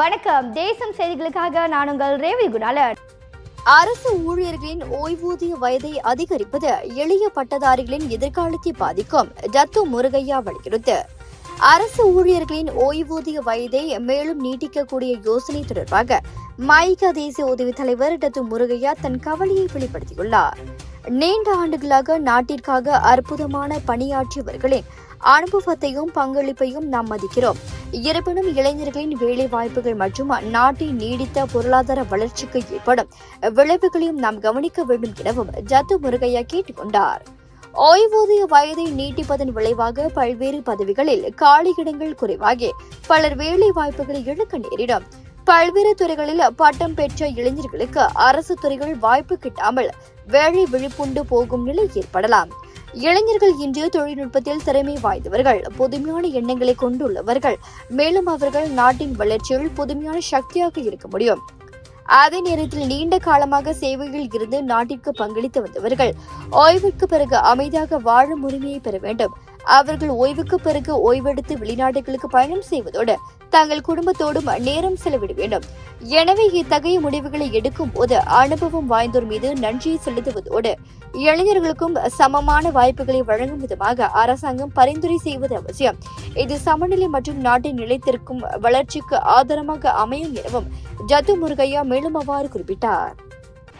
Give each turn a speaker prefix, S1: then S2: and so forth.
S1: வணக்கம். தேசம் செய்திகளுக்காக நான் உங்கள் ரேவி குணாலன். அரசு ஊழியர்களின் ஓய்வூதிய வயதை அதிகரிப்பது எளிய பட்டதாரிகளின் எதிர்காலத்தை பாதிக்கும் டத்து முருகையா வலியுறுத்து. அரசு ஊழியர்களின் ஓய்வூதிய வயதை மேலும் நீட்டிக்கக்கூடிய யோசனை தொடர்பாக மைக தேசிய உதவி தலைவர் டத்து முருகையா தன் கவலையை வெளிப்படுத்தியுள்ளார். நீண்ட ஆண்டுகளாக நாட்டிற்காக அற்புதமான பணியாற்றியவர்களின் அனுபவத்தையும் பங்களிப்பையும் நாம் மதிக்கிறோம். இருப்பினும் இளைஞர்களின் வேலை வாய்ப்புகள் மற்றும் நாட்டின் நீடித்த பொருளாதார வளர்ச்சிக்கு ஏற்படும் விளைவுகளையும் நாம் கவனிக்க வேண்டும் எனவும் ஜத்து முருகையா கேட்டுக்கொண்டார். ஓய்வூதிய வயதை நீட்டிப்பதன் விளைவாக பல்வேறு பதவிகளில் காலியிடங்கள் குறைவாகி பலர் வேலை வாய்ப்புகளை இழக்க நேரிடும். பல்வேறு துறைகளில் பட்டம் பெற்ற இளைஞர்களுக்கு அரசு துறைகள் வாய்ப்பு கிட்டாமல் வேலை விழிப்புண்டு போகும் நிலை ஏற்படலாம். இளைஞர்கள் இன்று தொழில்நுட்பத்தில் திறமை வாய்ந்தவர்கள் புதுமையான எண்ணங்களை கொண்டுள்ளவர்கள். மேலும் அவர்கள் நாட்டின் வளர்ச்சியில் புதுமையான சக்தியாக இருக்க முடியும். அதே நேரத்தில் நீண்ட காலமாக சேவையில் இருந்து நாட்டிற்கு பங்களித்து வந்தவர்கள் ஓய்வுக்கு பிறகு அமைதியாக வாழும் உரிமையை பெற வேண்டும். அவர்கள் ஓய்வுக்கு பிறகு ஓய்வெடுத்து வெளிநாடுகளுக்கு பயணம் செய்வதோடு தங்கள் குடும்பத்தோடும் நேரம் செலவிட வேண்டும். எனவே இத்தகைய முடிவுகளை எடுக்கும் போது அனுபவம் வாய்ந்தோர் மீது நன்றியை செலுத்துவதோடு இளைஞர்களுக்கும் சமமான வாய்ப்புகளை வழங்கும் விதமாக அரசாங்கம் பரிந்துரை செய்வது அவசியம். இது சமநிலை மற்றும் நாட்டின் நிலைத்திற்கும் வளர்ச்சிக்கு ஆதாரமாக அமையும் எனவும் ஜத்து முருகையா மேலும் அவ்வாறு குறிப்பிட்டார்.